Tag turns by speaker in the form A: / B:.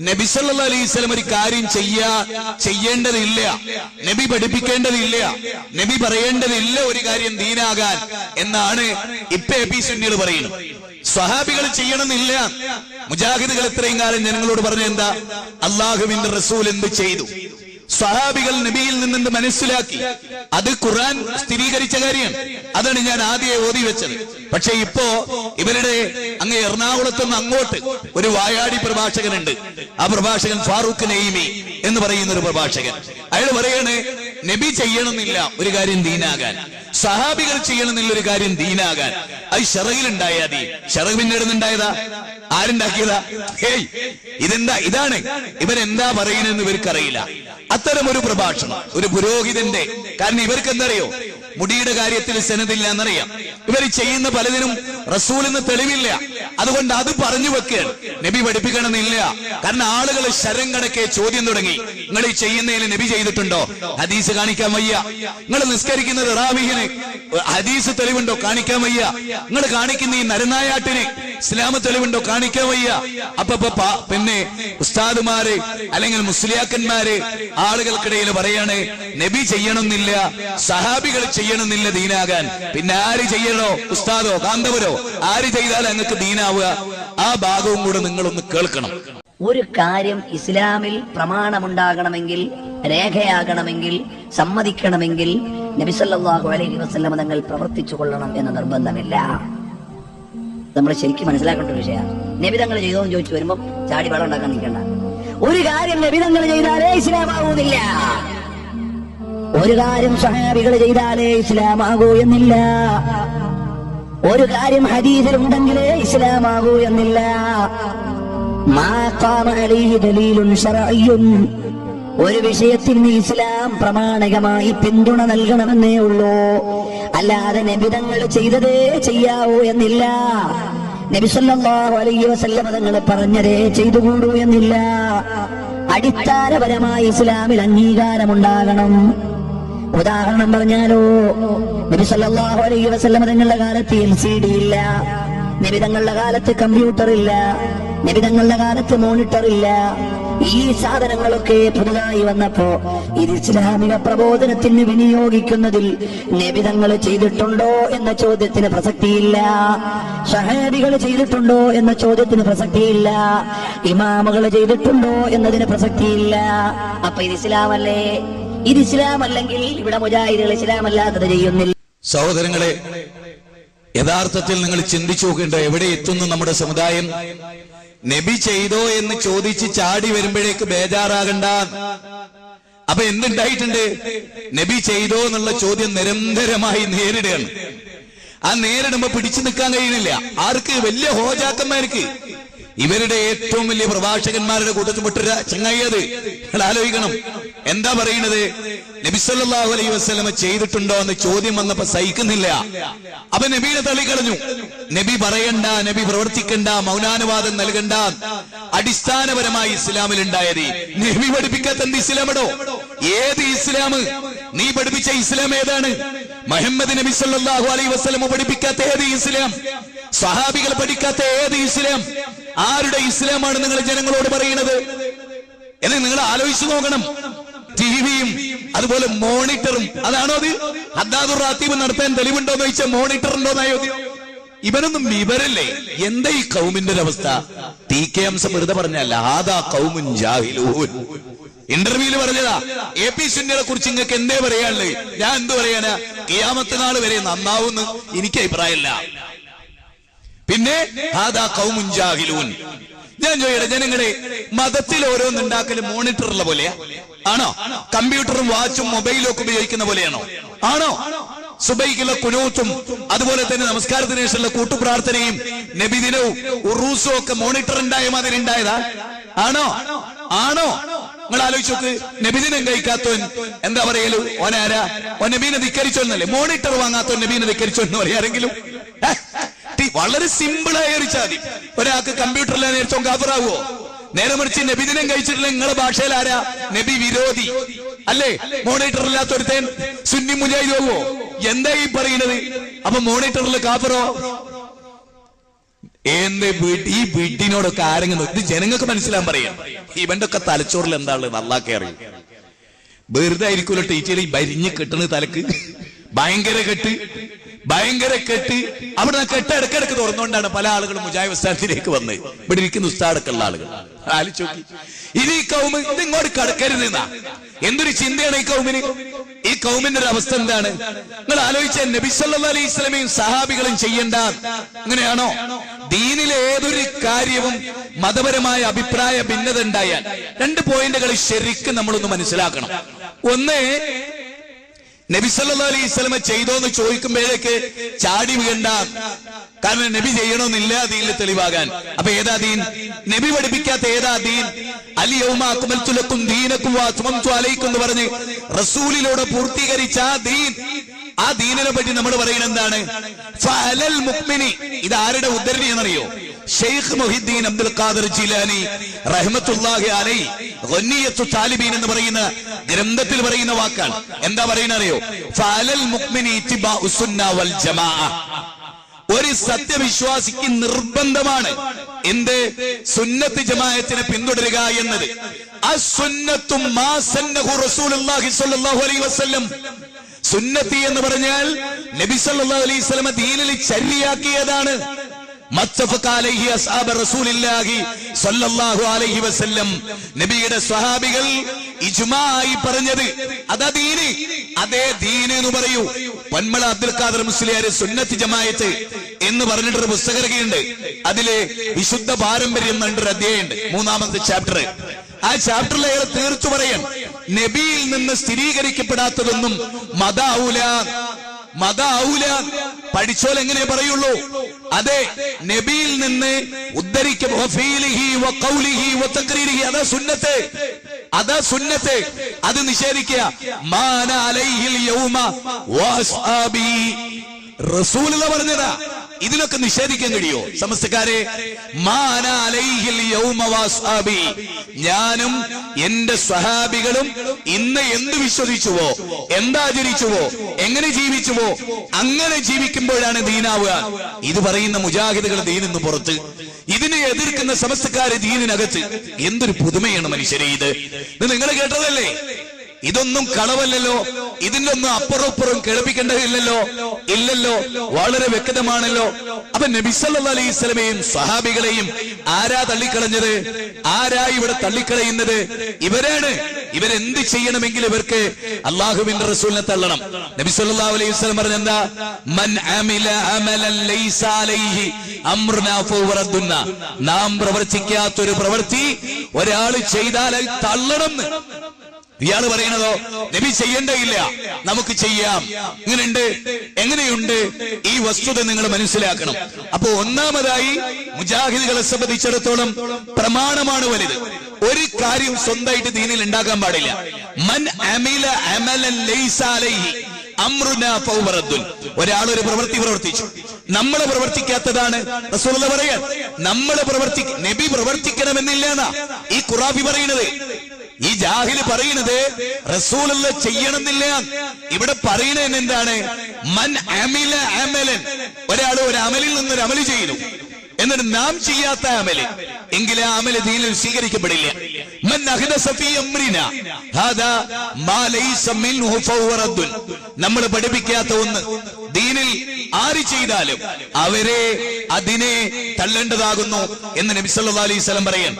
A: നബി സല്ലല്ലാഹു അലൈഹി വസല്ലം ഒരു കാര്യം ചെയ്യാ ചെയ്യേണ്ടതില്ല. നബി പഠിപ്പിക്കേണ്ടതില്ല. നബി പറയേണ്ടതില്ല ഒരു കാര്യം ദീനാകാൻ എന്നാണ് ഇപ്പൊ എ പി സുന്നികൾ പറയുന്നത്. സ്വഹാബികൾ ചെയ്യണമെന്നില്ല. മുജാഹിദുകൾ ഇത്രയും കാലം ജനങ്ങളോട് പറഞ്ഞ എന്താ? അള്ളാഹുവിന്റെ റസൂൽ എന്ത് ചെയ്തു? സ്വഹാബികൾ നബിയിൽ നിന്ന് മനസ്സിലാക്കി? അത് ഖുർആൻ സ്ഥിരീകരിച്ച കാര്യമാണ് അതാണ് ഞാൻ ആദ്യം ഓതി വെച്ചത്. പക്ഷെ ഇപ്പോ ഇവരുടെ അങ്ങ് എറണാകുളത്തുനിന്ന് അങ്ങോട്ട് ഒരു വായാടി പ്രഭാഷകനുണ്ട്. ആ പ്രഭാഷകൻ ഫാറൂഖ് നെയ്മി എന്ന് പറയുന്ന ഒരു പ്രഭാഷകൻ. അയാൾ പറയാണ് നബി ചെയ്യണമെന്നില്ല ഒരു കാര്യം ദീനാകാൻ. സഹാബികൾ ചെയ്യണം ഒരു കാര്യം ദീനാകാൻ. അത് ഷറയിലുണ്ടായാ ദീ ഷെറ ഉണ്ടായതാ ആരുണ്ടാക്കിയതാ? ഹേയ് ഇതെന്താ? ഇതാണ്. ഇവരെന്താ പറയുന്നതെന്ന് ഇവർക്കറിയില്ല. അത്തരം ഒരു പ്രഭാഷണം ഒരു പുരോഹിതന്റെ കാരണം ഇവർക്ക് എന്തറിയോ മുടിയുടെ കാര്യത്തിൽ സെനതില്ല എന്നറിയാം ഇവർ ചെയ്യുന്ന പലതിനും റസൂലിന് തെളിവില്ല. അതുകൊണ്ട് അത് പറഞ്ഞു വെക്കുകയാണ്. നബി പഠിപ്പിക്കണമെന്നില്ല. കാരണം ആളുകൾ ശരം കണക്കെ ചോദ്യം തുടങ്ങി. നിങ്ങൾ ഈ ചെയ്യുന്നതിന് നബി ചെയ്തിട്ടുണ്ടോ? ഹദീസ് കാണിക്കാൻ വയ്യ. നിങ്ങൾ നിസ്കരിക്കുന്നത് റാബിഹിന് ഹദീസ് തെളിവുണ്ടോ? കാണിക്കാൻ വയ്യ. നിങ്ങൾ കാണിക്കുന്ന ഈ നരനായാട്ടിന് ഇസ്ലാമ തെളിവുണ്ടോ? കാണിക്കാൻ വയ്യ. അപ്പൊ പിന്നെ ഉസ്താദുമാര് അല്ലെങ്കിൽ മുസ്ലിയാക്കന്മാര് ആളുകൾക്കിടയിൽ പറയാണ് നബി ചെയ്യണമെന്നില്ല സഹാബികൾ ചെയ്യണമെന്നില്ല ദീനാകാൻ. പിന്നെ ആര് ചെയ്യണോ? ഉസ്താദോ കാന്തപുരോ? ആര് ചെയ്താൽ അങ്ങക്ക് ദീനാവുക. ആ ഭാഗവും കൂടെ നിങ്ങളൊന്ന് കേൾക്കണം.
B: ഒരു കാര്യം ഇസ്ലാമിൽ പ്രമാണമുണ്ടാകണമെങ്കിൽ രേഖയാകണമെങ്കിൽ സമ്മതിക്കണമെങ്കിൽ നബിസല്ലാഹു അലൈഹി വസല്ലമ തങ്ങൾ പ്രവർത്തിച്ചു കൊള്ളണം എന്ന നിർബന്ധമില്ല. നമ്മൾ ശരിക്കും മനസ്സിലാക്കേണ്ട ഒരു വിഷയമാണ് നബിതങ്ങൾ ചെയ്തോ എന്ന് ചോദിച്ചു വരുമ്പോൾ ചാടി വെള്ളം ഉണ്ടാക്കാൻ നിൽക്കണ്ട. ഒരു കാര്യം നബിതങ്ങൾ ചെയ്താലേ ഇസ്ലാമാകുന്നില്ല ഒരു കാര്യം സഹാബികൾ ചെയ്താലേ ഇസ്ലാമാകൂ എന്നില്ല. ഒരു കാര്യം ഹദീസിൽ ഉണ്ടെങ്കിലേ ഇസ്ലാമാകൂ എന്നില്ല. ഒരു വിഷയത്തിന് ഇസ്ലാം പ്രമാണികമായി പിന്തുണ നൽകണമെന്നേ ഉള്ളൂ. അല്ലാതെ നബിതങ്ങൾ ചെയ്തതേ ചെയ്യാവൂ എന്നില്ല. നബി സല്ലല്ലാഹു അലൈഹി വസല്ലം തങ്ങൾ പറഞ്ഞതേ ചെയ്തുകൂടൂ എന്നില്ല. അടിസ്ഥാനപരമായി ഇസ്ലാമിൽ അംഗീകാരമുണ്ടാകണം. ഉദാഹരണം പറഞ്ഞാലോ? നബി സല്ലല്ലാഹു അലൈഹി വസല്ലം തങ്ങളുടെ കാലത്ത് എൽ സി ഡി ഇല്ല. നബി തങ്ങളുടെ കാലത്ത് കമ്പ്യൂട്ടർ ഇല്ല. നബി തങ്ങളുടെ കാലത്ത് മോണിറ്റർ ഇല്ല. ഈ സാധനങ്ങളൊക്കെ പുതുതായി വന്നപ്പോ ഇത് ഇസ്ലാമിക പ്രബോധനത്തിന് വിനിയോഗിക്കുന്നതിൽ നബിതങ്ങൾ ചെയ്തിട്ടുണ്ടോ എന്ന ചോദ്യത്തിന് പ്രസക്തിയില്ല. ഷഹാബികൾ ചെയ്തിട്ടുണ്ടോ എന്ന ചോദ്യത്തിന് പ്രസക്തിയില്ല. ഇമാമുകൾ ചെയ്തിട്ടുണ്ടോ എന്നതിന് പ്രസക്തിയില്ല. അപ്പൊ ഇത് ഇസ്ലാമല്ലേ? ഇത് ഇസ്ലാം അല്ലെങ്കിൽ ഇവിടെ മുജാഹിദുകൾ ഇസ്ലാം അല്ലാത്തത് ചെയ്യുന്നില്ല.
A: സഹോദരങ്ങളെ യഥാർത്ഥത്തിൽ നിങ്ങൾ ചിന്തിച്ചു നോക്കേണ്ട എവിടെ എത്തുന്നു നമ്മുടെ സമുദായം? നബി ചെയ്തോ എന്ന് ചോദിച്ച് ചാടി വരുമ്പോഴേക്ക് ബേജാറാകണ്ട. അപ്പൊ എന്തുണ്ടായിട്ടുണ്ട്? നബി ചെയ്തോ എന്നുള്ള ചോദ്യം നിരന്തരമായി നേരിടുകയാണ്. ആ നേരിടുമ്പോ പിടിച്ചു നിൽക്കാൻ കഴിയുന്നില്ല. ആർക്ക്? വലിയ ഹോജാക്കന്മാർക്ക്. ഇവരുടെ ഏറ്റവും വലിയ പ്രഭാഷകന്മാരുടെ കൂട്ടത്തിൽ പെട്ടൊരു ചങ്ങായി അത്. ആലോചിക്കണം. എന്താ പറയുന്നത്? നബിസല്ലാഹു അലൈ വസ്ലമ ചെയ്തിട്ടുണ്ടോ എന്ന് ചോദ്യം വന്നപ്പോ സഹിക്കുന്നില്ല. അപ്പൊ നബീനെ തള്ളിക്കളഞ്ഞു നബി പറയണ്ട നബി പ്രവർത്തിക്കണ്ട മൗനാനുവാദം നൽകണ്ട. അടിസ്ഥാനപരമായി ഇസ്ലാമിൽ ഉണ്ടായത് നബി പഠിപ്പിക്കാത്ത എന്ത് ഇസ്ലാമടോ? ഏത് ഇസ്ലാം നീ പഠിപ്പിച്ച ഇസ്ലാം ഏതാണ്? മുഹമ്മദ് നബി സല്ലല്ലാഹു അലൈഹി വസ്ലമ പഠിപ്പിക്കാത്ത ഏത് ഇസ്ലാം? സഹാബികൾ പഠിക്കാത്ത ഏത് ഇസ്ലാം? ആരുടെ ഇസ്ലാമാണ് നിങ്ങൾ ജനങ്ങളോട് പറയുന്നത്? എന്ന് നിങ്ങൾ ആലോചിച്ചു നോക്കണം. ടിവിയും അതുപോലെ മോണിറ്ററും. അതാണോ അത്? ഹദ്ദാദുർ റാത്തീബ് നടത്താൻ തെളിവുണ്ടോ എന്ന് ചോദിച്ചാൽ മോണിറ്റർ ഉണ്ടോ എന്നായോ ഇവനൊന്നും വിവരല്ലേ? എന്താ ഈ കൗമിന്റെ ഒരു അവസ്ഥ? ടി കെ അംസം വെറുതെ പറഞ്ഞല്ല ആദാ കൗമുൻ ജാഹിലൂൻ. ഇന്റർവ്യൂൽ പറഞ്ഞതാ എ പി സുന്നിയെ കുറിച്ച് നിങ്ങൾക്ക് എന്തേ പറയാനുള്ളത് ഞാൻ എന്ത് പറയാനാ കിയാമത്ത് നാൾ വരെ നന്നാവുന്ന് എനിക്ക് അഭിപ്രായമില്ല. പിന്നെ ആദാ കൗമുൻ ജാഹിലൂൻ. ഞാൻ ചോദിക്കട്ടെ ജനങ്ങളെ മതത്തിൽ ഓരോന്നുണ്ടാക്കൽ മോണിറ്ററുള്ള പോലെയാ? ആണോ? കമ്പ്യൂട്ടറും വാച്ചും മൊബൈലും ഒക്കെ ഉപയോഗിക്കുന്ന പോലെയാണോ? ആണോ? സുബൈക്കുള്ള കുനൂത്തും അതുപോലെ തന്നെ നമസ്കാരത്തിന് ശേഷമുള്ള കൂട്ടുപ്രാർത്ഥനയും നബിദിനവും ഉറൂസും ഒക്കെ മോണിറ്റർ ഉണ്ടായ മാതിരി ഉണ്ടായതാ ആണോ? ആണോ? നിങ്ങൾ ആലോചിച്ച് നോക്ക്. നബിദിനം കഴിക്കാത്തവൻ എന്താ പറയലു? ഓനാരാ ഓ നബീനെ ധിക്കരിച്ചോന്നല്ലേ? മോണിറ്റർ വാങ്ങാത്തവൻ നബീനെ ധിക്കരിച്ചോ എന്ന് പറയാരെങ്കിലും വളരെ സിമ്പിൾ ആയി ഒരാൾക്ക് കമ്പ്യൂട്ടറിൽ നേരിച്ചോ കാഫറാവോ നേരെ മറിച്ച് നബിദിനം കഴിച്ചിട്ടില്ല. നിങ്ങളെ ഭാഷയിൽ ആരാ? നബി വിരോധി. അല്ലേ? മോണിറ്റർ ഇല്ലാത്ത ഒരുത്തേൻ സുന്നി മുജാഹിദ് പോവോ എന്താ ഈ പറയുന്നത്? അപ്പൊ മോണിറ്ററിൽ കാപ്പറോ വീട്ടി ഈ വീട്ടിനോടൊക്കെ ആരെങ്കിലും ഇത് ജനങ്ങൾക്ക് മനസ്സിലാൻ പറയാം. ഇവന്റെ ഒക്കെ തലച്ചോറിൽ എന്താ ഉള്ളത് അള്ളാക്കെ അറിയും. വെറുതെ ആയിരിക്കുമല്ലോ ടീച്ചർ ഈ ഭരിഞ്ഞ് കെട്ടുന്ന തലക്ക്. ഭയങ്കര കെട്ട്. ഭയങ്കര കെട്ട്. അവിടെ കെട്ട് ഇടക്കിടക്ക് തുറന്നുകൊണ്ടാണ് പല ആളുകളും മുജാഹിദ് സ്ഥാനത്തിലേക്ക് വന്നത്. ഇവിടെ ഇരിക്കുന്ന ഉസ്താടക്കുള്ള ആളുകൾ. ആലോചിച്ചോക്കി ഇനി ഈ കൗമ് ഇതിങ്ങോട്ട് കടക്കരുത് എന്നാ എന്തൊരു ചിന്തയാണ് ഈ കൗമിന്? ഈ കൗമിന്റെ ഒരു അവസ്ഥ എന്താണ്? നിങ്ങൾ ആലോചിച്ച നബി സല്ലല്ലാഹു അലൈഹി സ്വലമയും സഹാബികളും ചെയ്യേണ്ട അങ്ങനെയാണോ ദീനിലെ ഏതൊരു കാര്യവും മതപരമായ അഭിപ്രായ ഭിന്നത ഉണ്ടായാൽ രണ്ട് പോയിന്റുകൾ ശരിക്കും നമ്മളൊന്ന് മനസ്സിലാക്കണം. ഒന്ന് നബി സല്ലല്ലാഹു അലൈഹി സ്വലമ ചെയ്തോന്ന് ചോദിക്കുമ്പോഴേക്ക് ചാടി വീണ്ട. കാരണം നബി ചെയ്യണമെന്നില്ല ദീനിൽ തെളിവാകാൻ. അപ്പൊ ഏതാ ദീൻ? നബി പഠിപ്പിക്കാത്ത ഏതാ ദീൻ? അലി യൗമാക്കുമൽത്തുലക്കും ദീനക്കും അലൈക്കും എന്ന് പറഞ്ഞ് റസൂലിലൂടെ പൂർത്തീകരിച്ച ആ ദീൻ. ആ ദീനിനെ പറ്റി നമ്മൾ പറയുന്നത് എന്താണ്? ഇത് ആരുടെ ഉദ്ധരണി എന്നറിയോ ഷെയ്ഖ് മൊഹിദ്ദീൻ അബ്ദുൽ ഖാദർ ജിലാനി റഹ്മത്തുള്ളാഹി അലൈ ഗന്നിയത്തു താലിബീൻ എന്ന് പറയുന്ന ഗ്രന്ഥത്തിൽ പറയുന്ന വാക്കാണ്. എന്താ പറയുന്ന അറിയോ ഫഅലൽ മുക്മിനി സുന്ന വൽ ജമാഅ. ഒരു സത്യവിശ്വാസിക്ക് നിർബന്ധമാണ് എന്ത്? സുന്നത്ത് ജമാഅത്തിനെ പിന്തുടരുക എന്നത്. സുന്നത്തി എന്ന് പറഞ്ഞാൽ നബി സല്ലല്ലാഹു അലൈഹി വസല്ലം ദീനിൽ ചര്യാക്കിയതാണ്. നബിയുടെ സ്വഹാബികൾ ഇജുമായി പറഞ്ഞത് അതാ ദീന് അതേ ദീന് എന്ന് പറയൂ. പൊന്മള അബ്ദുൽ ഖാദർ മുസ്ലിയാര് സുന്നത്ത് ജമായത്ത് എന്ന് പറഞ്ഞിട്ടൊരു പുസ്തകരകയുണ്ട് അതിൽ വിശുദ്ധ പാരമ്പര്യം എന്നൊരു അധ്യായമുണ്ട്. മൂന്നാമത്തെ ചാപ്റ്റർ ആ ചാപ്റ്ററിൽ അയാൾ തീർത്തു പറയാൻ നബിയിൽ നിന്ന് സ്ഥിരീകരിക്കപ്പെടാത്തതൊന്നും മതാവൂല മതാവൂല പഠിച്ചോൽ എങ്ങനെ പറയുള്ളൂ. അതെ നബിയിൽ നിന്ന് ഉദ്ധരിക്കും അതാ നിഷേധിക്കുക. മാന യൗമ പറഞ്ഞതാ. ഇതിനൊക്കെ നിഷേധിക്കാൻ കഴിയോ? സമസ്തക്കാരെ ഞാനും എന്റെ സ്വഹാബികളും ഇന്ന് എന്ത് വിശ്വസിച്ചുവോ എന്താചരിച്ചുവോ എങ്ങനെ ജീവിച്ചുവോ അങ്ങനെ ജീവിക്കുമ്പോഴാണ് ദീനാവുക. ഇത് പറയുന്ന മുജാഹിദുകൾ ദീനിന്ന് പുറത്ത്. ഇതിനെ എതിർക്കുന്ന സമസ്തക്കാര് ദീനിനകത്ത്. എന്തൊരു പുതുമയാണ് മനുഷ്യരെ ഇത് നിങ്ങൾ കേട്ടതല്ലേ? ഇതൊന്നും കളവല്ലല്ലോ. ഇതിന്റെ ഒന്നും അപ്പുറം കേൾപ്പിക്കേണ്ടതില്ലല്ലോ. ഇല്ലല്ലോ. വളരെ വ്യക്തമാണല്ലോ. അപ്പൊ നബിസല്ല അലൈഹി സഹാബികളെയും ആരാ തള്ളിക്കളഞ്ഞത്? ആരാ ഇവിടെ തള്ളിക്കളയുന്നത്? ഇവരാണ്. ഇവരെന്ത് ചെയ്യണമെങ്കിൽ ഇവർക്ക് അള്ളാഹുവിന്റെ റസൂലിനെ തള്ളണം. നബി സല്ലല്ലാഹു അലൈഹി മൻ ലൈസ അലൈഹി നാം പ്രവർത്തിക്കാത്തൊരു പ്രവൃത്തി ഒരാൾ ചെയ്താൽ തള്ളണം ഇയാൾ പറയണതോ നബി ചെയ്യേണ്ടയില്ല നമുക്ക് ചെയ്യാം. ഇങ്ങനെയുണ്ട് എങ്ങനെയുണ്ട്? ഈ വസ്തുത നിങ്ങൾ മനസ്സിലാക്കണം. അപ്പൊ ഒന്നാമതായി മുജാഹിദുകളെ സംബന്ധിച്ചിടത്തോളം പ്രമാണമാണ് വലുത്. ഒരു കാര്യം സ്വന്തമായിട്ട് ദീനിൽ ഉണ്ടാക്കാൻ പാടില്ല. മൻ അമില അമലൻ ഒരാൾ ഒരു പ്രവൃത്തി പ്രവർത്തിച്ചു. നമ്മൾ പ്രവർത്തിക്കാത്തതാണ് പറയാൻ നമ്മൾ പ്രവർത്തി നബി പ്രവർത്തിക്കണമെന്നില്ല ഈ ഖുറാബി പറയുന്നത്. ഈ ജാഹിൽ പറയുന്നത് റസൂലുള്ള ചെയ്യണമെന്നില്ല. ഇവിടെ പറയുന്നത് എന്താണ്? മൻ അമില അമലൻ. ഒരാൾ ഒരു അമലിൽ നിന്ന് ഒരു അമൽ ചെയ്യുന്നു. എന്നിട്ട് നാം ചെയ്യാത്ത അമൽ. എങ്കിൽ ആ അമൽ ദീനിൽ സ്വീകരിക്കപ്പെടില്ല. നമ്മൾ പഠിപ്പിക്കാത്ത ഒന്ന്. ദീനിൽ ആര് ചെയ്താലും അവരെ അതിനെ തള്ളേണ്ടതാകുന്നു എന്ന് നബി സല്ലല്ലാഹി അലൈഹി വസല്ലം പറയാൻ.